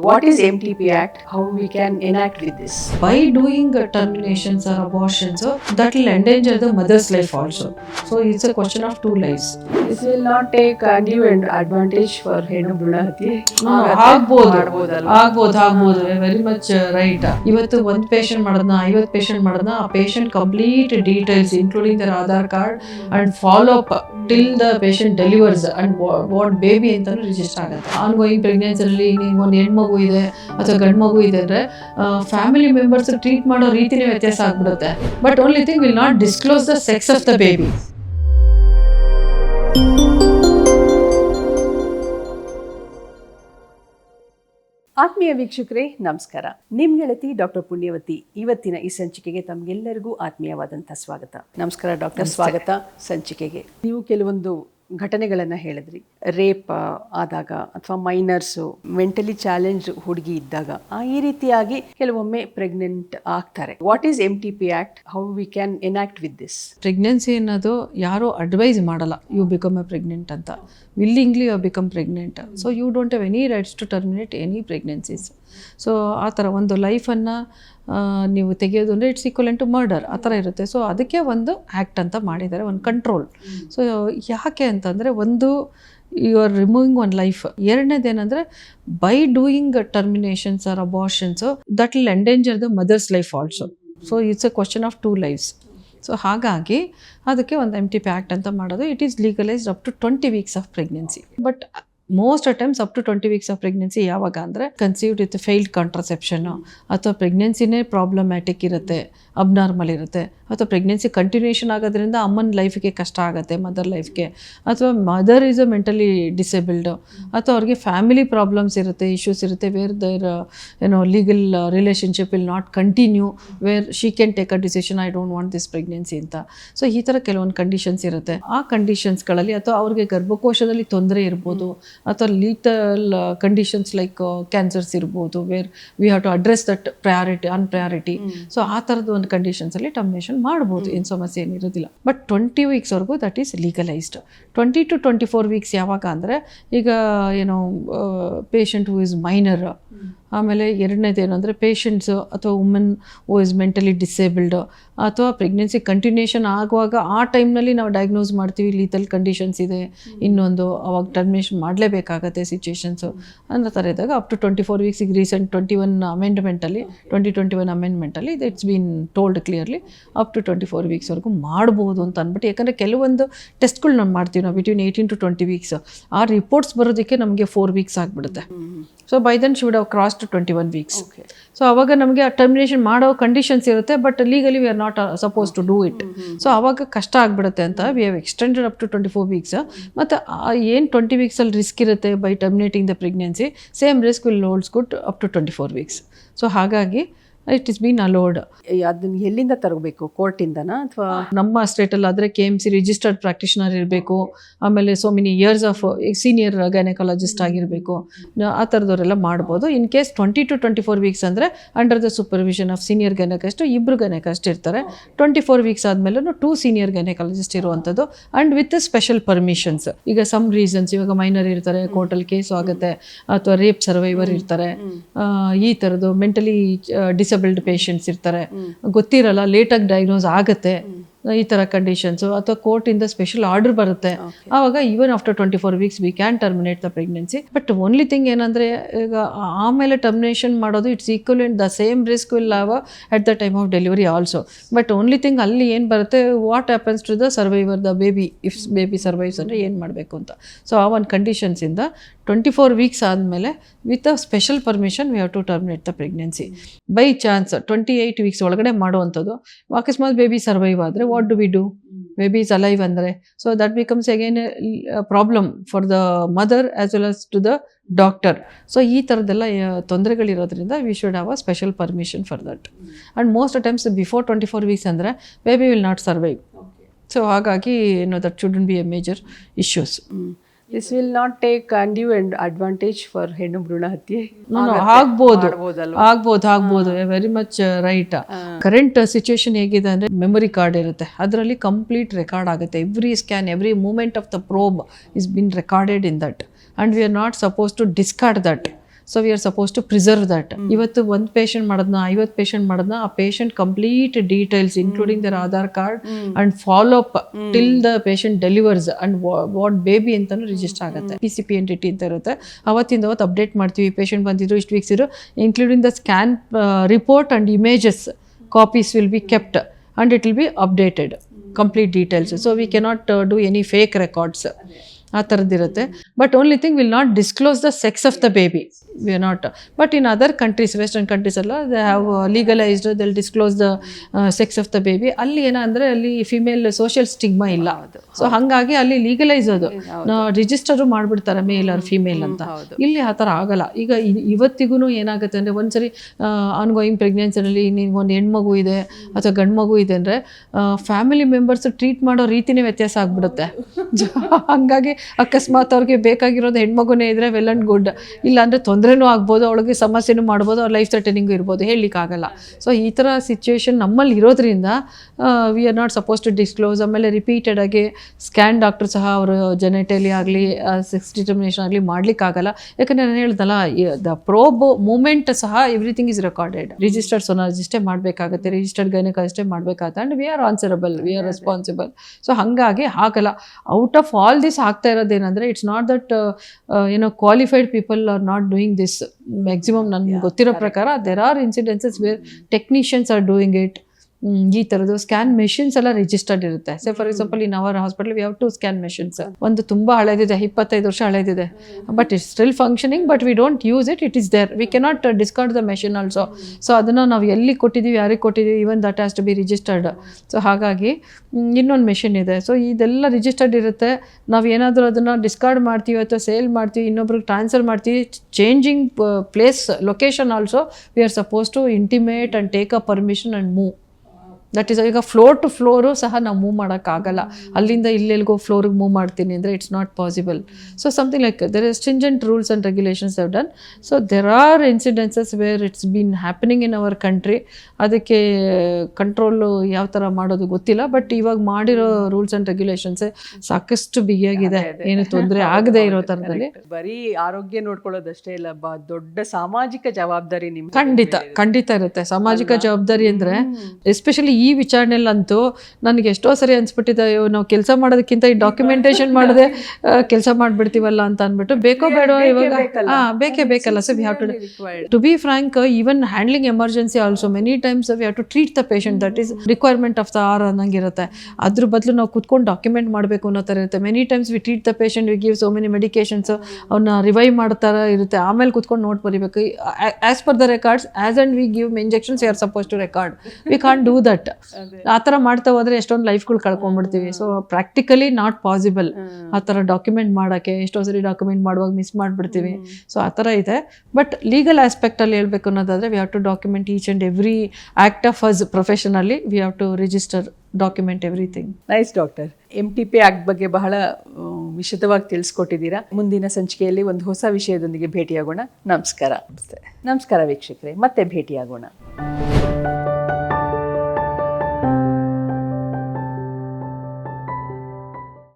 What is MTP Act? How we can enact with this? by doing uh, terminations or abortions, that will endanger the mother's life also. So it's a question of two lives. This will not take new and advantage for ಹೆಣ್ಣು ಭ್ರೂಣ ಹತ್ಯೆ ಆಗ್ಬೋದು. ಆಗ್ಬೋದು ಆಗ್ಬೋದು. Very much right ಇವತ್ತು ಒಂದ್ patient ಮಾಡೋದನ್ನ ಐವತ್ ಪೇಷಂಟ್ ಮಾಡೋದನ್ನ ಆ patient complete details including their Aadhaar card and follow up till the patient delivers and what baby ಅಂತ ರಿಜಿಸ್ಟರ್ ಆಗುತ್ತೆ. ಆನ್ ಗೋಯಿಂಗ್ ಪ್ರೆಗ್ನೆನ್ಸಿಯಲ್ಲಿ ನೀವು ಒಂದು ಹೆಣ್ಮಗು ಇದೆ ಅಥವಾ ಗಂಡು ಮಗು ಇದೆ ಅಂದ್ರೆ ಫ್ಯಾಮಿಲಿ ಮೆಂಬರ್ಸ್ ಟ್ರೀಟ್ ಮಾಡೋ ರೀತಿನೇ ವ್ಯತ್ಯಾಸ ಆಗ್ಬಿಡುತ್ತೆ. But only thing will not disclose the sex of the baby ಆತ್ಮೀಯ ವೀಕ್ಷಕರೇ ನಮಸ್ಕಾರ. ನಿಮ್ ಗೆಳತಿ ಡಾಕ್ಟರ್ ಪುಣ್ಯವತಿ ಇವತ್ತಿನ ಈ ಸಂಚಿಕೆಗೆ ತಮ್ಗೆಲ್ಲರಿಗೂ ಆತ್ಮೀಯವಾದಂತಹ ಸ್ವಾಗತ. ನಮಸ್ಕಾರ ಡಾಕ್ಟರ್ ಸ್ವಾಗತ ಸಂಚಿಕೆಗೆ. ನೀವು ಕೆಲವೊಂದು ಘಟನೆಗಳನ್ನ ಹೇಳಿದ್ರಿ. ರೇಪ್ ಆದಾಗ ಅಥವಾ ಮೈನರ್ಸು ಮೆಂಟಲಿ ಚಾಲೆಂಜ್ ಹುಡುಗಿ ಇದ್ದಾಗ ಈ ರೀತಿಯಾಗಿ ಕೆಲವೊಮ್ಮೆ ಪ್ರೆಗ್ನೆಂಟ್ ಆಗ್ತಾರೆ. What is M T P act how we can enact with this pregnancy ಅನ್ನೋದು ಯಾರೂ ಅಡ್ವೈಸ್ ಮಾಡಲ್ಲ. ಯು ಬಿಕಮ್ ಎ ಪ್ರೆಗ್ನೆಂಟ್ ಅಂತ. Willingly you become pregnant so you don't have any rights to terminate any pregnancies so ಆ ಥರ ಒಂದು ಲೈಫನ್ನು ನೀವು ತೆಗೆಯೋದು ಅಂದರೆ ಇಟ್ಸ್ ಈಕ್ವಲ್ ಟು ಮರ್ಡರ್ ಆ ಥರ ಇರುತ್ತೆ. ಸೊ ಅದಕ್ಕೆ ಒಂದು ಆ್ಯಕ್ಟ್ ಅಂತ ಮಾಡಿದ್ದಾರೆ ಒಂದು ಕಂಟ್ರೋಲ್ ಸೊ ಯಾಕೆ ಅಂತಂದರೆ ಒಂದು you are removing one life ಎರಡನೇದೇನೆಂದರೆ by doing terminations or abortions that will endanger the mother's life also so it's a question of two lifes so ಹಾಗಾಗಿ ಅದಕ್ಕೆ ಒಂದು ಎಂ ಟಿ ಪಿ ಆ್ಯಕ್ಟ್ ಅಂತ ಮಾಡೋದು. It is legalised up to twenty weeks of pregnancy but most times up to twenty weeks of pregnancy ಯಾವಾಗ ಅಂದರೆ conceived with failed ಕಾಂಟ್ರಸೆಪ್ಷನ್ನು ಅಥವಾ ಪ್ರೆಗ್ನೆನ್ಸಿನೇ problematic ಇರುತ್ತೆ abnormal ಇರುತ್ತೆ. ಅಥವಾ ಪ್ರೆಗ್ನೆನ್ಸಿ ಕಂಟಿನ್ಯೂಷನ್ ಆಗೋದ್ರಿಂದ ಅಮ್ಮನ ಲೈಫ್ಗೆ ಕಷ್ಟ ಆಗುತ್ತೆ ಮದರ್ ಲೈಫ್ಗೆ ಅಥವಾ mother is a mentally disabled ಅಥವಾ ಅವ್ರಿಗೆ ಫ್ಯಾಮಿಲಿ ಪ್ರಾಬ್ಲಮ್ಸ್ ಇರುತ್ತೆ ಇಶ್ಯೂಸ್ ಇರುತ್ತೆ ವೇರ್ ದರ್ ಏನೋ legal relationship will not continue where she can take a decision I don't want this pregnancy ಅಂತ. ಸೊ ಈ ಥರ ಕೆಲವೊಂದು ಕಂಡೀಷನ್ಸ್ ಇರುತ್ತೆ. ಆ ಕಂಡೀಷನ್ಸ್ಗಳಲ್ಲಿ ಅಥವಾ ಅವ್ರಿಗೆ ಗರ್ಭಕೋಶದಲ್ಲಿ ತೊಂದರೆ ಇರ್ಬೋದು ಅಥವಾ ಲೀಟಲ್ ಕಂಡೀಷನ್ಸ್ ಲೈಕ್ ಕ್ಯಾನ್ಸರ್ಸ್ ಇರ್ಬೋದು where we have to address that priority on priority so ಆ ಥರದ ಒಂದು ಕಂಡೀಷನ್ಸಲ್ಲಿ ಟರ್ಮಿನೇಷನ್ ಮಾಡ್ಬೋದು ಏನು ಸಮಸ್ಯೆ ಏನಿರೋದಿಲ್ಲ but twenty ವೀಕ್ಸ್ವರೆಗೂ that is legalised twenty to twenty four weeks ಯಾವಾಗ ಅಂದರೆ ಈಗ ಏನೋ ಪೇಷಂಟ್ ಹೂ ಇಸ್ ಮೈನರ್ ಆಮೇಲೆ ಎರಡನೇದು ಏನು ಅಂದರೆ ಪೇಷಂಟ್ಸು ಅಥವಾ women who is mentally disabled ಅಥವಾ ಪ್ರೆಗ್ನೆನ್ಸಿ ಕಂಟಿನ್ಯೂಷನ್ ಆಗುವಾಗ ಆ ಟೈಮ್ನಲ್ಲಿ ನಾವು ಡಯಾಗ್ನೋಸ್ ಮಾಡ್ತೀವಿ ಲೀತಲ್ ಕಂಡೀಷನ್ಸ್ ಇದೆ ಇನ್ನೊಂದು ಅವಾಗ ಟರ್ಮಿನೇಷನ್ ಮಾಡಲೇಬೇಕಾಗತ್ತೆ ಸಿಚುವೇಶನ್ಸು ಅನ್ನೋ ಥರ ಇದ್ದಾಗ up to twenty four weeks ಈಗ ರೀಸೆಂಟ್ ಟ್ವೆಂಟಿ ಒನ್ ಅಮೆಂಡ್ಮೆಂಟಲ್ಲಿ twenty twenty one ಅಮೆಂಡ್ಮೆಂಟಲ್ಲಿ it's been told clearly up to twenty four ವೀಕ್ಸ್ವರೆಗೂ ಮಾಡ್ಬೋದು ಅಂತ ಅಂದ್ಬಿಟ್ಟು ಯಾಕಂದರೆ ಕೆಲವೊಂದು ಟೆಸ್ಟ್ಗಳು ನಾವು ಮಾಡ್ತೀವಿ ನಾವು between eighteen to twenty weeks ಆ ರಿಪೋರ್ಟ್ಸ್ ಬರೋದಕ್ಕೆ ನಮಗೆ ಫೋರ್ ವೀಕ್ಸ್ ಆಗಿಬಿಡುತ್ತೆ. So by then should have cross to twenty one weeks so ಅವಾಗ ನಮಗೆ ಆ ಟರ್ಮಿನೇಷನ್ ಮಾಡೋ ಕಂಡೀಷನ್ಸ್ ಇರುತ್ತೆ but legally we are not suppose to do it so ಅವಾಗ ಕಷ್ಟ ಆಗಿಬಿಡುತ್ತೆ ಅಂತ we have extended up to twenty four weeks ಮತ್ತು ಏನು ಟ್ವೆಂಟಿ ವೀಕ್ಸಲ್ಲಿ ರಿಸ್ಕ್ ಇರುತ್ತೆ by terminating the pregnancy same risk will holds good up to twenty four weeks so ಹಾಗಾಗಿ it is been allowed ಅದನ್ನ ಎಲ್ಲಿಂದ ತರಬೇಕು? ಕೋರ್ಟಿಂದನಾ ಅಥವಾ? ನಮ್ಮ ಸ್ಟೇಟಲ್ಲಿ ಆದರೆ K M C registered practitioner ಇರಬೇಕು. ಆಮೇಲೆ so many years of senior gynaecologist ಆಗಿರಬೇಕು. ಆ ಥರದವರೆಲ್ಲ ಮಾಡ್ಬೋದು. In case twenty to twenty four weeks ಅಂದರೆ under the supervision of senior gynaecologist ಇಬ್ಬರು ಗೈನಕಾಸ್ಟ್ ಇರ್ತಾರೆ. ಟ್ವೆಂಟಿ ಫೋರ್ ವೀಕ್ಸ್ ಆದಮೇಲೂ ಟೂ ಸೀನಿಯರ್ ಗೈನಕಾಲಜಿಸ್ಟ್ ಇರುವಂಥದ್ದು ಆ್ಯಂಡ್ ವಿತ್ ಸ್ಪೆಷಲ್ ಪರ್ಮಿಷನ್ಸ್ ಈಗ ಸಮ್ ರೀಸನ್ಸ್ ಇವಾಗ ಮೈನರ್ ಇರ್ತಾರೆ ಕೋರ್ಟಲ್ಲಿ ಕೇಸು ಆಗುತ್ತೆ ಅಥವಾ ರೇಪ್ ಸರ್ವೈವರ್ ಇರ್ತಾರೆ. ಈ ಥರದ್ದು ಮೆಂಟಲಿ ಡಿಸೇಬಲ್ಡ್ ಪೇಷಂಟ್ಸ್ ಇರ್ತಾರೆ. ಗೊತ್ತಿರಲ್ಲ ಲೇಟಾಗಿ ಡಯಾಗ್ನೋಸ್ ಆಗುತ್ತೆ. ಈ ಥರ ಕಂಡೀಷನ್ಸು ಅಥವಾ ಕೋರ್ಟಿಂದ ಸ್ಪೆಷಲ್ ಆರ್ಡರ್ ಬರುತ್ತೆ. ಆವಾಗ even after twenty four weeks we can terminate the pregnancy but only thing ಏನಂದರೆ ಈಗ ಆಮೇಲೆ ಟರ್ಮಿನೇಷನ್ ಮಾಡೋದು it's equal in the same risk will love at the time of delivery also but only thing ಅಲ್ಲಿ ಏನು ಬರುತ್ತೆ what happens to the survivor the baby if baby survives ಅಂದರೆ ಏನು ಮಾಡಬೇಕು ಅಂತ. ಸೊ ಆ ಒಂದು ಕಂಡೀಷನ್ಸಿಂದ ಟ್ವೆಂಟಿ ಫೋರ್ ವೀಕ್ಸ್ ಆದಮೇಲೆ with a special permission we have to terminate the pregnancy by chance twenty eight weeks ಒಳಗಡೆ ಮಾಡುವಂಥದ್ದು ಅಕಸ್ಮಾತ್ ಬೇಬಿ ಸರ್ವೈವ್ ಆದರೆ what do we do baby is alive ಅಂದರೆ so that becomes again problem for the mother as well as to the doctor so ಈ ಥರದ್ದೆಲ್ಲ ತೊಂದರೆಗಳಿರೋದ್ರಿಂದ we should have a special permission for that and most attempts before twenty four weeks ಅಂದರೆ baby will not survive so ಹಾಗಾಗಿ no that shouldn't be a major issues this will not take undue and advantage for ಹೆಣ್ಣು ಭ್ರೂಣ ಹತ್ಯೆ ಆಗ್ಬೋದು? ಆಗ್ಬೋದು ಆಗ್ಬೋದು. Very much right current situation ಹೇಗಿದೆ ಅಂದ್ರೆ ಮೆಮೊರಿ ಕಾರ್ಡ್ ಇರುತ್ತೆ. ಅದರಲ್ಲಿ ಕಂಪ್ಲೀಟ್ ರೆಕಾರ್ಡ್ ಆಗುತ್ತೆ. Every scan every moment of the probe is been recorded in that and we are not suppose to discard that so we are suppose to preserve that ಇವತ್ತು ಒಂದು patient ಮಾಡೋದನ್ನ ಐವತ್ತು patient ಮಾಡೋದನ್ನ ಆ patient complete details including their Aadhaar card and follow up till the patient delivers and what baby ಅಂತಾನು register ಆಗುತ್ತೆ. P C P N T T ಅಂತ ಇರುತ್ತೆ. ಅವತ್ತಿಂದ ಅವತ್ತು ಅಪ್ಡೇಟ್ ಮಾಡ್ತೀವಿ ಪೇಷಂಟ್ ಬಂದಿದ್ರು ಇಷ್ಟು ವೀಕ್ಸ್ ಇರು including the scan report and images copies will be kept and it will be updated complete details so we cannot do any fake records ಆ ಥರದ್ದಿರುತ್ತೆ but only thing will not disclose the sex of the baby we are not but in other countries western countries ಎಲ್ಲ they have legalised they'll disclose the sex of the baby ಅಲ್ಲಿ ಏನಂದರೆ ಅಲ್ಲಿ female social stigma ಇಲ್ಲ. ಅದು so ಹಾಗಾಗಿ ಅಲ್ಲಿ legalise ಅದು. Register ಮಾಡಿಬಿಡ್ತಾರೆ ಮೇಲ್ ಆರ್ ಫಿಮೇಲ್ ಅಂತ. ಇಲ್ಲಿ ಆ ಥರ ಆಗಲ್ಲ. ಈಗ ಇವತ್ತಿಗೂ ಏನಾಗುತ್ತೆ ಅಂದರೆ ಒಂದ್ಸರಿ ಆನ್ಗೋಯಿಂಗ್ ಪ್ರೆಗ್ನೆನ್ಸಿನಲ್ಲಿ ನಿಮ್ಗೆ ಒಂದು ಹೆಣ್ಮಗು ಇದೆ ಅಥವಾ ಗಂಡು ಮಗು ಇದೆ ಅಂದರೆ ಫ್ಯಾಮಿಲಿ ಮೆಂಬರ್ಸ್ ಟ್ರೀಟ್ ಮಾಡೋ ರೀತಿನೇ ವ್ಯತ್ಯಾಸ ಆಗ್ಬಿಡುತ್ತೆ. ಹಂಗಾಗಿ ಅಕಸ್ಮಾತ್ ಅವ್ರಿಗೆ ಬೇಕಾಗಿರೋದು ಹೆಣ್ಮಗುನೇ ಇದ್ರೆ ವೆಲ್ ಆ್ಯಂಡ್ ಗುಡ್ ಇಲ್ಲ ತೊಂದ್ರೆನು ತೊಂದರೆನೂ ಆಗ್ಬೋದು, ಅವಳಿಗೆ ಸಮಸ್ಯೆನೂ ಮಾಡ್ಬೋದು, ಅವ್ರ ಲೈಫ್ ಥ್ರೆಟನಿಂಗು ಇರ್ಬೋದು ಹೇಳಲಿಕ್ಕಾಗಲ್ಲ ಸೊ ಈ ಥರ ಸಿಚುವೇಶನ್ ನಮ್ಮಲ್ಲಿ ಇರೋದ್ರಿಂದ we are not suppose to disclose ಆಮೇಲೆ ರಿಪೀಟೆಡ್ ಆಗಿ ಸ್ಕ್ಯಾನ್ ಡಾಕ್ಟರ್ ಸಹ ಅವರು ಜೆನೆಟಲಿ ಆಗಲಿ ಸೆಕ್ಸ್ ಡಿಟರ್ಮಿನೇಷನ್ ಆಗಲಿ ಮಾಡ್ಲಿಕ್ಕಾಗಲ್ಲ ಯಾಕಂದರೆ ನಾನು ಹೇಳ್ದಲ್ಲ ದ ಪ್ರೋಬ್ ಮೂಮೆಂಟ್ ಸಹ ಎವ್ರಿಥಿಂಗ್ ಇಸ್ ರೆಕಾರ್ಡೆಡ್ ರಿಜಿಸ್ಟರ್ಡ್ ಸೊನಾಲಜಿಸ್ಟೇ ಮಾಡಬೇಕಾಗುತ್ತೆ ರಿಜಿಸ್ಟರ್ಡ್ ಗೈನಕಾಲಜಿಸ್ಟೇ ಮಾಡಬೇಕಾಗುತ್ತೆ and we are answerable we are responsible so ಹಾಗಾಗಿ ಆಗಲ್ಲ. ಔಟ್ ಆಫ್ ಆಲ್ ದಿಸ್ ಆಗ್ತಾ ಇರೋದೇನೆಂದರೆ ಇಟ್ಸ್ ನಾಟ್ ದಟ್ ಏನೋ qualified people are not doing this maximum ನನ್ಗೆ ಗೊತ್ತಿರೋ ಪ್ರಕಾರ there are incidences where technicians are doing it ಈ ಥರದ್ದು ಸ್ಕ್ಯಾನ್ ಮೆಷಿನ್ಸ್ ಎಲ್ಲ ರಿಜಿಸ್ಟರ್ಡ್ ಇರುತ್ತೆ. So for example in our hospital we have two scan machines ಒಂದು ತುಂಬ ಹಳೇದಿದೆ ಇಪ್ಪತ್ತೈದು ವರ್ಷ ಹಳೇದಿದೆ. But it's still functioning but we don't use it it is there we cannot discount the machine also so ಅದನ್ನು ನಾವು ಎಲ್ಲಿ ಕೊಟ್ಟಿದ್ದೀವಿ ಯಾರಿಗೆ ಕೊಟ್ಟಿದ್ದೀವಿ even that has to be registered so ಹಾಗಾಗಿ ಇನ್ನೊಂದು ಮೆಷಿನ್ ಇದೆ. ಸೊ ಇದೆಲ್ಲ ರಿಜಿಸ್ಟರ್ಡ್ ಇರುತ್ತೆ. ನಾವು ಏನಾದರೂ ಅದನ್ನು ಡಿಸ್ಕಾರ್ಡ್ ಮಾಡ್ತೀವಿ ಅಥವಾ ಸೇಲ್ ಮಾಡ್ತೀವಿ ಇನ್ನೊಬ್ರಿಗೆ ಟ್ರಾನ್ಸ್ಫರ್ ಮಾಡ್ತೀವಿ changing place location also we are suppose to intimate and take a permission and move that is ಈಗ ಫ್ಲೋರ್ ಟು ಫ್ಲೋರು ಸಹ ನಾವು ಮೂವ್ ಮಾಡೋಕ್ಕಾಗಲ್ಲ. ಅಲ್ಲಿಂದ ಇಲ್ಲೆಲ್ಗೋ ಫ್ಲೋರಿಗೆ ಮೂವ್ ಮಾಡ್ತೀನಿ ಅಂದರೆ it's not possible so something like there is stringent rules and regulations have done so there are incidences where it's been happening in our country ಅದಕ್ಕೆ control ಯಾವ ಥರ ಮಾಡೋದು ಗೊತ್ತಿಲ್ಲ ಬಟ್ ಇವಾಗ ಮಾಡಿರೋ ರೂಲ್ಸ್ ಆ್ಯಂಡ್ ರೆಗ್ಯುಲೇಷನ್ಸೇ ಸಾಕಷ್ಟು ಬಿಗಿಯಾಗಿದೆ. ಏನು ತೊಂದರೆ ಆಗದೆ ಇರೋ ಥರದಲ್ಲಿ ಬರೀ ಆರೋಗ್ಯ ನೋಡ್ಕೊಳ್ಳೋದಷ್ಟೇ ಇಲ್ಲ ದೊಡ್ಡ ಸಾಮಾಜಿಕ ಜವಾಬ್ದಾರಿ ನಿಮ್ಗೆ ಖಂಡಿತ ಖಂಡಿತ ಇರುತ್ತೆ. ಸಾಮಾಜಿಕ ಜವಾಬ್ದಾರಿ ಅಂದರೆ ಎಸ್ಪೆಷಲಿ ಈ ವಿಚಾರಣೆಲ್ಲಂತೂ ನನಗೆ ಎಷ್ಟೋ ಸರಿ ಅನ್ಸ್ಬಿಟ್ಟಿದೆ ಅಯ್ಯೋ ನಾವು ಕೆಲಸ ಮಾಡೋದಕ್ಕಿಂತ ಈ ಡಾಕ್ಯುಮೆಂಟೇಷನ್ ಮಾಡದೆ ಕೆಲಸ ಮಾಡಿಬಿಡ್ತೀವಲ್ಲ ಅಂತ ಅಂದ್ಬಿಟ್ಟು ಬೇಕೋ ಬೇಡ ಇವಾಗ ಹಾ ಬೇಕೇ ಬೇಕಲ್ಲ so we have to to be frank even handling emergency also many times we have to treat the patient that is requirement of the hour ಅನ್ನಂಗಿರುತ್ತೆ. ಅದ್ರ ಬದಲು ನಾವು ಕುತ್ಕೊಂಡು ಡಾಕ್ಯುಮೆಂಟ್ ಮಾಡಬೇಕು ಅನ್ನೋ ಥರ ಇರುತ್ತೆ. Many times we treat the patient we give so many medications ಅವನ್ನ revive ಮಾಡ್ತಾರ ಇರುತ್ತೆ. ಆಮೇಲೆ ಕುತ್ಕೊಂಡು ನೋಟ್ ಬರಿಬೇಕು. As per the records as and we give injections are suppose to record we can do that ಆ ತರ ಮಾಡ್ತಾ ಹೋದ್ರೆ ಎಷ್ಟೊಂದು ಲೈಫ್ಗಳು ಕಳ್ಕೊಂಡ್ಬಿಡ್ತೀವಿ. ಸೊ ಪ್ರಾಕ್ಟಿಕಲಿ ನಾಟ್ ಪಾಸಿಬಲ್ ಆ ತರ ಡಾಕ್ಯುಮೆಂಟ್ ಮಾಡಕ್ಕೆ ಎಷ್ಟೋ ಸರಿ ಡಾಕ್ಯುಮೆಂಟ್ ಮಾಡುವಾಗ ಮಿಸ್ ಮಾಡ್ಬಿಡ್ತೀವಿ. ಸೊ ಆ ತರ ಇದೆ. ಬಟ್ ಲೀಗಲ್ ಆಸ್ಪೆಕ್ಟಲ್ಲಿ ಹೇಳ್ಬೇಕು ಅನ್ನೋದಾದ್ರೆ we have to document each and every act of us professionally we have to register document everything nice doctor M T P act ಬಗ್ಗೆ ಬಹಳ ವಿಶದವಾಗಿ ತಿಳಿಸ್ಕೊಟ್ಟಿದ್ದೀರಾ. ಮುಂದಿನ ಸಂಚಿಕೆಯಲ್ಲಿ ಒಂದು ಹೊಸ ವಿಷಯದೊಂದಿಗೆ ಭೇಟಿಯಾಗೋಣ. ನಮಸ್ಕಾರ. ನಮಸ್ಕಾರ ವೀಕ್ಷಕರೇ. ಮತ್ತೆ ಭೇಟಿಯಾಗೋಣ.